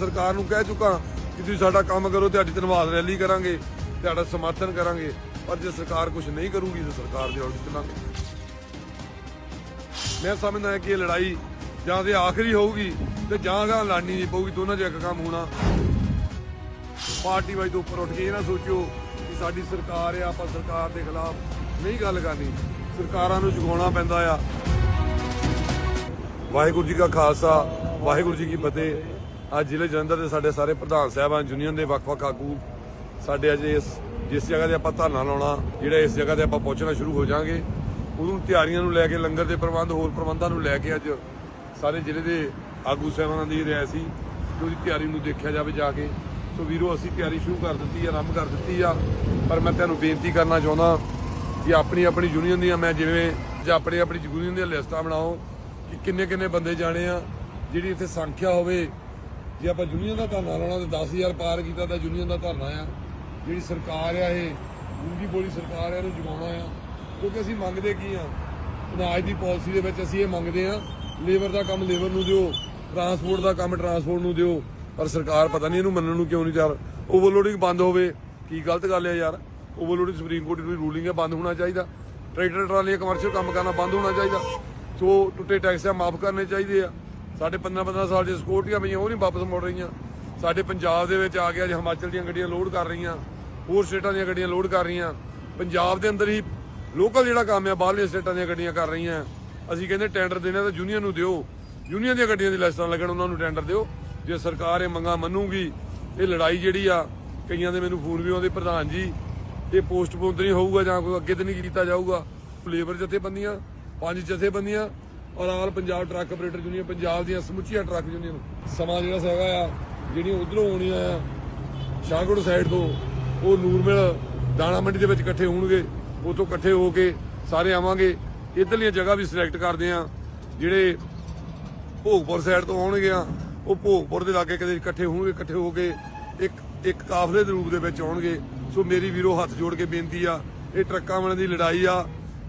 ਸਰਕਾਰ ਨੂੰ ਕਹਿ ਚੁੱਕਾ ਕਿ ਤੁਸੀਂ ਸਾਡਾ ਕੰਮ ਕਰੋ ਤੁਹਾਡੀ ਧੰਨਵਾਦ ਰੈਲੀ ਕਰਾਂਗੇ, ਤੁਹਾਡਾ ਸਮਰਥਨ ਕਰਾਂਗੇ। ਪਰ ਜੇ ਸਰਕਾਰ ਕੁਝ ਨਹੀਂ ਕਰੂਗੀ ਤਾਂ ਸਰਕਾਰ ਦੇ ਉਲਟ ਚੱਲਾਂਗੇ। ਮੈਂ ਸਮਝਦਾ ਹਾਂ ਕਿ ਇਹ ਲੜਾਈ ਜਾਂ ਤੇ ਆਖਰੀ ਹੋਊਗੀ ਤੇ ਜਾਂ ਗਾ ਲੜਨੀ ਨਹੀਂ ਪਊਗੀ, ਦੋਨਾਂ 'ਚ ਇੱਕ ਕੰਮ ਹੋਣਾ। ਪਾਰਟੀ ਵਾਈ ਤੋਂ ਉੱਪਰ ਉੱਠ ਕੇ ਇਹ ਨਾ ਸੋਚਿਓ ਕਿ ਸਾਡੀ ਸਰਕਾਰ ਆ, ਆਪਾਂ ਸਰਕਾਰ ਦੇ ਖਿਲਾਫ ਨਹੀਂ ਗੱਲ ਕਰਨੀ। ਸਰਕਾਰਾਂ ਨੂੰ ਜਗਾਉਣਾ ਪੈਂਦਾ ਆ। ਵਾਹਿਗੁਰੂ ਜੀ ਕਾ ਖਾਲਸਾ, ਵਾਹਿਗੁਰੂ ਜੀ ਕੀ ਫਤਿਹ। ਅੱਜ ਜ਼ਿਲ੍ਹੇ ਜਲੰਧਰ ਦੇ ਸਾਡੇ ਸਾਰੇ ਪ੍ਰਧਾਨ ਸਾਹਿਬਾਨ, ਯੂਨੀਅਨ ਦੇ ਵੱਖ-ਵੱਖ ਆਗੂ, ਸਾਡੇ ਅੱਜ ਇਸ, ਜਿਸ ਜਗ੍ਹਾ ਤੇ ਆਪਾਂ ਧਰਨਾ ਲਾਉਣਾ, ਜਿਹੜਾ ਇਸ ਜਗ੍ਹਾ ਤੇ ਆਪਾਂ ਪਹੁੰਚਣਾ ਸ਼ੁਰੂ ਹੋ ਜਾਾਂਗੇ, ਉਹਨੂੰ ਤਿਆਰੀਆਂ ਨੂੰ ਲੈ ਕੇ, ਲੰਗਰ ਦੇ ਪ੍ਰਬੰਧ, ਹੋਰ ਪ੍ਰਬੰਧਾਂ ਨੂੰ ਲੈ ਕੇ ਅੱਜ ਸਾਰੇ ਜ਼ਿਲ੍ਹੇ ਦੇ ਆਗੂ ਸਾਹਿਬਾਨਾਂ ਦੀ ਰਾਇ ਸੀ ਕਿ ਉਹਦੀ ਤਿਆਰੀ ਨੂੰ ਦੇਖਿਆ ਜਾਵੇ ਜਾ ਕੇ। ਸੋ ਵੀਰੋ, ਅਸੀਂ ਤਿਆਰੀ ਸ਼ੁਰੂ ਕਰ ਦਿੱਤੀ ਆ, ਆਰੰਭ ਕਰ ਦਿੱਤੀ ਆ, ਪਰ ਮੈਂ ਤੁਹਾਨੂੰ ਬੇਨਤੀ ਕਰਨਾ ਚਾਹੁੰਦਾ ਕਿ ਆਪਣੀ ਆਪਣੀ ਯੂਨੀਅਨ ਦੀਆਂ, ਮੈਂ ਜਿਵੇਂ ਜਾਂ ਆਪਣੀ ਆਪਣੀ ਯੂਨੀਅਨ ਦੀਆਂ ਲਿਸਟਾਂ ਬਣਾਓ, ਕਿ ਕਿੰਨੇ ਕਿੰਨੇ ਬੰਦੇ ਜਾਣੇ ਆ, ਜਿਹੜੀ ਇੱਥੇ ਸੰਖਿਆ ਹੋਵੇ ਜੇ ਆਪਾਂ ਯੂਨੀਅਨ ਦਾ ਧਰਨਾ ਲਾਉਣਾ ਤੇ 10000 ਪਾਰ ਕੀਤਾ ਤਾਂ ਯੂਨੀਅਨ ਦਾ ਧਰਨਾ ਆ। ਜਿਹੜੀ ਸਰਕਾਰ ਆ ਇਹ, ਮੂੰਗੀ ਬੋਲੀ ਸਰਕਾਰ ਆ, ਇਹਨੂੰ ਜਗਾਉਣਾ ਆ। ਕਿਉਂਕਿ ਅਸੀਂ ਮੰਗਦੇ ਕੀ ਆ? ਅਨਾਜ ਦੀ ਪਾਲਿਸੀ ਦੇ ਵਿੱਚ ਅਸੀਂ ਇਹ ਮੰਗਦੇ ਆ ਲੇਬਰ ਦਾ ਕੰਮ ਲੇਬਰ ਨੂੰ ਦਿਓ ਟਰਾਂਸਪੋਰਟ ਦਾ ਕੰਮ ਟਰਾਂਸਪੋਰਟ ਨੂੰ ਦਿਓ। ਪਰ ਸਰਕਾਰ ਪਤਾ ਨਹੀਂ ਇਹਨੂੰ ਮੰਨਣ ਨੂੰ ਕਿਉਂ ਨਹੀਂ ਤਿਆਰ। ਓਵਰਲੋਡਿੰਗ ਬੰਦ ਹੋਵੇ, ਕੀ ਗਲਤ ਗੱਲ ਹੈ ਯਾਰ? ਓਵਰਲੋਡਿੰਗ ਸੁਪਰੀਮ ਕੋਰਟ ਦੀ ਰੂਲਿੰਗ ਹੈ ਬੰਦ ਹੋਣਾ ਚਾਹੀਦਾ। ਟਰੈਕਟਰ ਟਰਾਲੀਆਂ ਕਮਰਸ਼ੀਅਲ ਕੰਮ ਕਰਨਾ ਬੰਦ ਹੋਣਾ ਚਾਹੀਦਾ। ਸੋ ਟੁੱਟੇ ਟੈਕਸ ਆ, ਮਾਫ ਕਰਨੇ ਚਾਹੀਦੇ ਆ। ਸਾਡੇ 15 15 ਸਾਲ ਦੀਆਂ ਸਿਕਿਉਰਟੀਆਂ ਪਈਆਂ ਉਹ ਨਹੀਂ ਵਾਪਸ ਮੁੜ ਰਹੀਆਂ। ਸਾਡੇ ਪੰਜਾਬ ਦੇ ਵਿੱਚ ਆ ਗਿਆ ਅੱਜ ਹਿਮਾਚਲ ਦੀਆਂ ਗੱਡੀਆਂ ਲੋਡ ਕਰ ਰਹੀਆਂ, ਹੋਰ ਸਟੇਟਾਂ ਦੀਆਂ ਗੱਡੀਆਂ ਲੋਡ ਕਰ ਰਹੀਆਂ। ਪੰਜਾਬ ਦੇ ਅੰਦਰ ਹੀ ਲੋਕਲ ਜਿਹੜਾ ਕੰਮ ਆ ਬਾਹਰਲੇ ਸਟੇਟਾਂ ਦੀਆਂ ਗੱਡੀਆਂ ਕਰ ਰਹੀਆਂ। ਅਸੀਂ ਕਹਿੰਦੇ ਟੈਂਡਰ ਦੇਣਾ ਤਾਂ ਯੂਨੀਅਨ ਨੂੰ ਦਿਓ। ਯੂਨੀਅਨ ਦੀਆਂ ਗੱਡੀਆਂ ਦੀ ਲਿਸਟਾਂ ਲੱਗਣ, ਉਹਨਾਂ ਨੂੰ ਟੈਂਡਰ ਦਿਓ। ਜੇ ਸਰਕਾਰ ਇਹ ਮੰਗਾਂ ਮੰਨੂਗੀ, ਇਹ ਲੜਾਈ ਜਿਹੜੀ ਆ, ਕਈਆਂ ਦੇ ਮੈਨੂੰ ਫੋਨ ਵੀ ਆਉਂਦੇ, ਪ੍ਰਧਾਨ ਜੀ, ਇਹ ਪੋਸਟਪੋਨ ਤਾਂ ਨਹੀਂ ਹੋਊਗਾ ਜਾਂ ਕੋਈ ਅੱਗੇ ਤਾਂ ਨਹੀਂ ਕੀਤਾ ਜਾਊਗਾ। ਲੇਬਰ ਜਥੇਬੰਦੀਆਂ, ਪੰਜ ਜਥੇਬੰਦੀਆਂ ਔਰ all Punjab truck operator union, Punjab ਦੀਆਂ ਸਮੁੱਚੀਆਂ ਟਰੱਕ ਯੂਨੀਅਨ। ਸਮਾਂ ਜਿਹੜਾ ਹੈਗਾ ਆ, ਜਿਹੜੀਆਂ ਉਧਰੋਂ ਆਉਣੀਆਂ ਆ, ਸ਼ਾਹਗੜ੍ਹ ਸਾਈਡ ਤੋਂ, ਉਹ ਨੂਰਮਿਲ ਦਾਣਾ ਮੰਡੀ ਦੇ ਵਿੱਚ ਇਕੱਠੇ ਹੋਣਗੇ ਉਹ ਤੋਂ ਇਕੱਠੇ ਹੋ ਕੇ ਸਾਰੇ ਆਵਾਂਗੇ। ਇਧਰਲੀਆਂ ਜਗ੍ਹਾ ਵੀ ਸਿਲੈਕਟ ਕਰਦੇ ਆ, ਜਿਹੜੇ ਭੋਗਪੁਰ ਸਾਈਡ ਤੋਂ ਆਉਣਗੇ ਆ, ਉਹ ਭੋਗਪੁਰ ਦੇ ਲਾਗੇ ਕਦੇ ਇਕੱਠੇ ਹੋਣਗੇ, ਇਕੱਠੇ ਹੋ ਕੇ ਇੱਕ ਇੱਕ ਕਾਫਲੇ ਦੇ ਰੂਪ ਦੇ ਵਿੱਚ ਆਉਣਗੇ। ਸੋ ਮੇਰੀ ਵੀਰੋ ਹੱਥ ਜੋੜ ਕੇ ਬੇਨਤੀ ਆ, ਇਹ ਟਰੱਕਾਂ ਵਾਲਿਆਂ ਦੀ ਲੜਾਈ ਆ,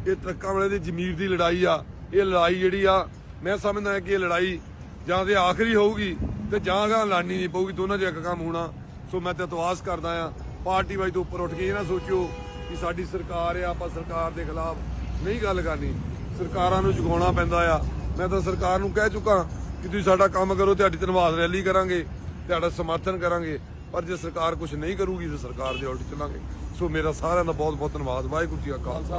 ਇਹ ਟਰੱਕਾਂ ਵਾਲਿਆਂ ਦੀ ਜ਼ਮੀਰ ਦੀ ਲੜਾਈ ਆ ਇਹ ਲੜਾਈ ਜਿਹੜੀ ਆ, ਮੈਂ ਸਮਝਦਾ ਕਿ ਇਹ ਲੜਾਈ ਜਾਂ ਤੇ ਆਖਰੀ ਹੋਊਗੀ ਤੇ ਜਾਂ ਗਾ ਲੜਨੀ ਨਹੀਂ ਪਊਗੀ, ਦੋਨਾਂ 'ਚ ਇੱਕ ਕੰਮ ਹੋਣਾ। ਸੋ ਮੈਂ ਤੇ ਇਤਵਾਸ ਕਰਦਾ ਆ, ਪਾਰਟੀ ਵਾਈ ਤੋਂ ਉੱਪਰ ਉੱਠ ਕੇ ਇਹ ਨਾ ਸੋਚਿਓ ਕਿ ਸਾਡੀ ਸਰਕਾਰ ਆ, ਆਪਾਂ ਸਰਕਾਰ ਦੇ ਖਿਲਾਫ ਨਹੀਂ ਗੱਲ ਕਰਨੀ। ਸਰਕਾਰਾਂ ਨੂੰ ਜਗਾਉਣਾ ਪੈਂਦਾ ਆ। ਮੈਂ ਤਾਂ ਸਰਕਾਰ ਨੂੰ ਕਹਿ ਚੁੱਕਾ ਕਿ ਤੁਸੀਂ ਸਾਡਾ ਕੰਮ ਕਰੋ ਤੁਹਾਡੀ ਧੰਨਵਾਦ ਰੈਲੀ ਕਰਾਂਗੇ, ਤੁਹਾਡਾ ਸਮਰਥਨ ਕਰਾਂਗੇ। ਪਰ ਜੇ ਸਰਕਾਰ ਕੁਝ ਨਹੀਂ ਕਰੂਗੀ ਤਾਂ ਸਰਕਾਰ ਦੇ ਉਲਟ ਚੱਲਾਂਗੇ। ਸੋ ਮੇਰਾ ਸਾਰਿਆਂ ਦਾ ਬਹੁਤ ਬਹੁਤ ਧੰਨਵਾਦ। ਵਾਹਿਗੁਰੂ ਜੀ ਕਾ ਖਾਲਸਾ